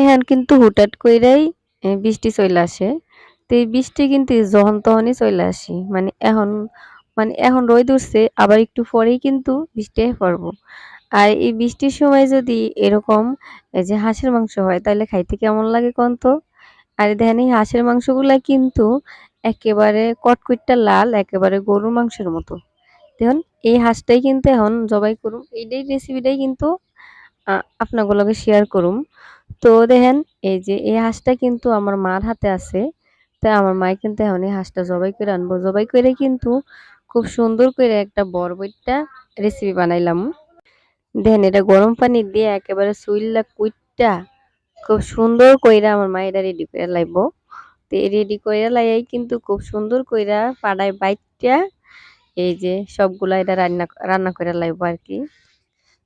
এখন কিন্তু হুটহাট কইরাই বৃষ্টি চলে আসে। তো এই বৃষ্টি কিন্তু যখন তখনই চলে আসে। মানে এখন মানে এখন রোদ উঠছে, আবার একটু পরেই কিন্তু বৃষ্টি পড়ব। আর এই বৃষ্টির সময় যদি এরকম যে হাঁসের মাংস হয় তাহলে খাইতে কেমন লাগে কন তো? আর দেখেন এই হাঁসের মাংসগুলা কিন্তু একেবারে কটকইট্টা লাল, একেবারে গরুর মাংসের মতো। দেখুন, এই হাঁসটাই কিন্তু এখন জবাই করুম। এইটাই রেসিপিটাই কিন্তু আপনাগুলোকে শেয়ার করুম। তো দেখেন এই যে এই হাঁসটা কিন্তু আমার মার হাতে আছে। তাই আমার মাই কিন্তু এখন এই হাঁসটা জবাই করে আনব। জবাই করে কিন্তু খুব সুন্দর করে একটা বরবইট্টা রেসিপি বানাইলাম। দেখেন এটা গরম পানি দিয়ে একেবারে চুইল্লা কুইটটা খুব সুন্দর কইরা আমার মা এটা রেডি করে লাইবো। তো রেডি কইরা লাইয়াই কিন্তু খুব সুন্দর কইরা পাড়ায় বাইটটা এই যে সবগুলা এটা রান্না রান্না করে লাইব আর কি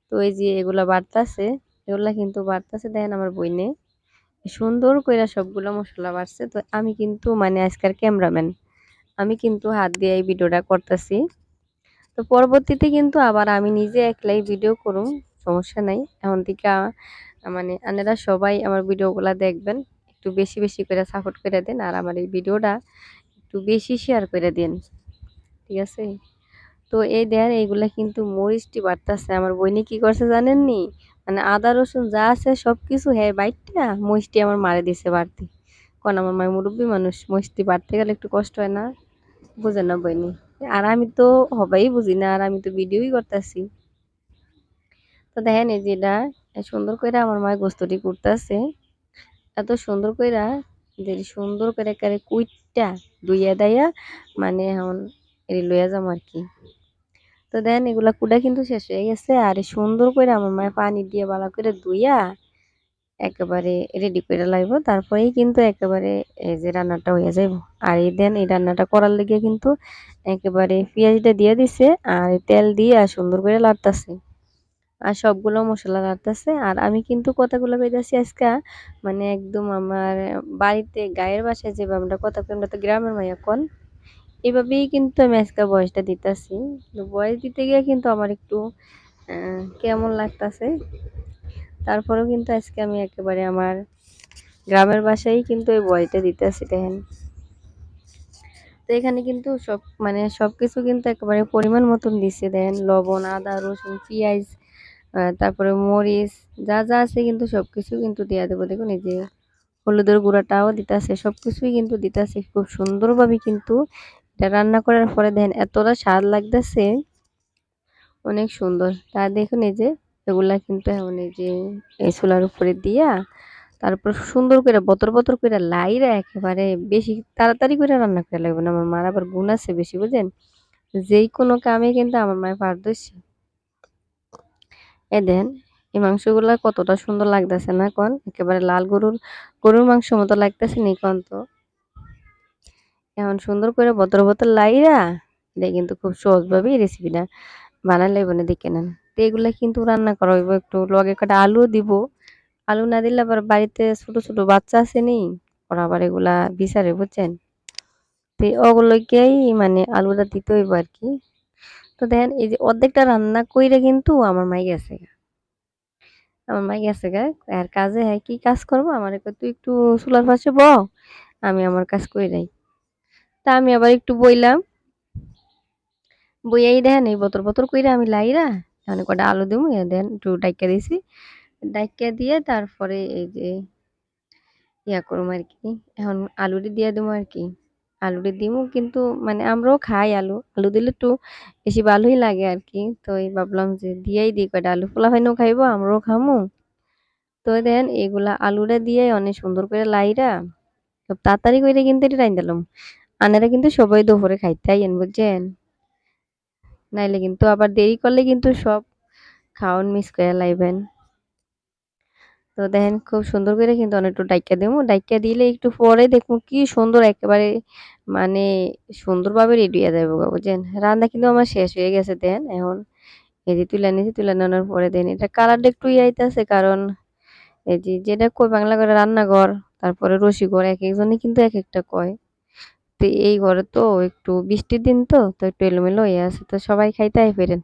তো এই যে এগুলা বাড়তাছে, এগুলা কিন্তু বাড়তাছে দেখেন আমার বইনে। সুন্দর কইরা সবগুলো মশলা বাড়ছে। তো আমি কিন্তু মানে আজকের ক্যামেরাম্যান। আমি কিন্তু হাত দিয়ে এই ভিডিওটা করতাছি। তো পরবর্তীতে কিন্তু আবার আমি নিজে একলাই ভিডিও করুম, সমস্যা নাই। এখন থেকে মানে আপনারা সবাই আমার ভিডিওগুলা দেখবেন। একটু বেশি, বেশি করে সাপোর্ট করে দেন। আর আমার এই ভিডিওটা একটু বেশি শেয়ার করে দেন। ঠিক আছে? তো এই দেখেন এইগুলা কিন্তু মরিচটি বাড়তাছে। আমার বইনে কি করছে জানেন নি? মানে আদা, রসুন যা আছে সবকিছু হ্যাঁ বাইট্টা মরিচটি আমার মারে দিছে বাড়তি। কন আমার মায়ের মুরুব্বি মানুষ মরিচটি বাড়তে গেলে একটু কষ্ট হয় না? বুঝে না বইনি। আর আমি তো হবাই বুঝি না, আর আমি তো ভিডিওই করতাছি। তো দেখেন এই যে এটা সুন্দর কইরা আমার মায়ের গোস্তটি করতাছে। এত সুন্দর কইরা, যে সুন্দর করে একেবারে কুইট্টা ধুইয়া দাইয়া মানে এখন লইয়া যাব আরকি। তো দেখেন এগুলা কুটা কিন্তু শেষ হয়ে গেছে। আর সুন্দর করে আমার মায়ের পানি দিয়ে ভালো করে ধুইয়া একেবারে রেডি করে লাইবো। তারপরেই কিন্তু একেবারে এই যে রান্নাটা হয়ে যাইবো। আর এই দেন, এই রান্নাটা করার লেগে কিন্তু একেবারে পেঁয়াজটা দিয়ে দিছে আর তেল দিয়ে আর সুন্দর করে লাড়তাছে। আর সবগুলো মশলা নাড়তাছে। আর আমি কিন্তু কথাগুলো কইতাছি আজকা মানে একদম আমার বাড়িতে, গায়ের বাসায় যেভাবে আমরা কথা আমরা তো গ্রামের মাইয়া কন। এভাবেই কিন্তু আমি আজকে বয়সটা দিতাছি। তো ভয়েস দিতে গিয়ে কিন্তু আমার একটু কেমন লাগতাছে। তারপরেও কিন্তু আজকে আমি একেবারে আমার গ্রামের বাসায় কিন্তু এই ভয়েসটা দিতেছি দেখেন। তো এখানে কিন্তু সব মানে সবকিছু কিন্তু একেবারে পরিমাণ মতন দিছে দেখেন লবণ, আদা, রসুন, পিঁয়াজ তারপরে মরিচ যা, যা আছে কিন্তু সবকিছু কিন্তু দেওয়া দেবো। দেখুন এই যে হলুদের গুঁড়াটাও দিতাছে। সবকিছুই কিন্তু দিতাছে। খুব সুন্দরভাবে কিন্তু এটা রান্না করার পরে দেখেন এতটা স্বাদ লাগতেছে অনেক সুন্দর। তা দেখুন এই যে এগুলা কিন্তু এখন এই যে এই চুলার উপরে দিয়া তারপর সুন্দর করে বতর, বতর করে লাইরা একেবারে বেশি তাড়াতাড়ি করে রান্না করে লাগবে না। আমার মার আবার গুণ আছে বেশি বুঝেন? যেই কোনো কামে কিন্তু আমার মায়ের পারদর্শী। এ দেন এই মাংসগুলা কতটা সুন্দর লাগতেছে না কন? একেবারে লাল গরুর গরুর মাংস মতো লাগতেছে নি কন তো? এখন সুন্দর করে বতর, বতর লাইরা এটা কিন্তু খুব সহজভাবেই রেসিপিটা বানাই বনে দেখে নেন। তো এগুলা কিন্তু রান্না করা হইব একটু লগে কটা আলুও দিব। আলু না দিলে আবার বাড়িতে ছোট, ছোট বাচ্চা আছে নি? ওরা আবার এগুলা বিচারে বুঝছেন? তো ওগুলোকেই মানে আলুটা দিতে হইব আর কি তো দেখেন এই যে অর্ধেকটা রান্না কইরা কিন্তু আমার মাই গেছে। আমার মাই গেছে গা। আর কাজে হ্যাঁ কি কাজ করব? আমার তুই একটু চুলার পাশে ব। আমি আমার কাজ কইরাই। তা আমি আবার একটু বইলাম। বইয়াই দেখেন এই বতর, বতর কইরা আমি লাইরা এখন কটা আলু দিমু দেন একটু ডাইক্কা দিছি। ডাইক্কা দিয়ে তারপরে এই যে ইয়া করুম আরকি। এখন আলুটি দিয়া দিমু আরকি। আলুটি দিমু কিন্তু মানে আমরাও খাই আলু। আলু দিলে একটু বেশি ভালোই লাগে আর কি তো এই ভাবলাম যে দিয়াই দিই কয়টা আলু। পোলাপাইনও খাইবো আমরাও খামু। তো দেখেন এগুলা আলুটা দিয়ে অনেক সুন্দর করে লাইরা তাড়াতাড়ি কইরা কিন্তু এটা রাইন্দা লম। আনেরা কিন্তু সবাই দুপুরে খাইতে আইয়েন, বুঝছেন? নাইলে কিন্তু আবার দেরি করলে কিন্তু সব খাওয়ান মিস করে লাইবেন। তো দেখেন খুব সুন্দর করে কিন্তু অনেক একটু ডাইক্কা দিমু। ডাইক্কা দিলে একটু পরে দেখমু কি সুন্দর একেবারে মানে সুন্দরভাবে রেডি হয়ে যাইব গা, বুঝছেন? রান্না কিন্তু আমার শেষ হয়ে গেছে, দেন এখন এই যে তুইলা নিছি। তুইলা নেওয়ার পরে দেন এটা কালারটা একটু ইয়ে আইতাছে, কারণ এই যে যেটা কই বাংলা করে রান্নাঘর, তারপরে রসিঘর একেকজনে কিন্তু এক একটা কয়। তো এই ঘরে তো একটু বৃষ্টির দিন তো, তো একটু এলোমেলো হয়ে আছে। তো সবাই খাইতে আই পইরেন।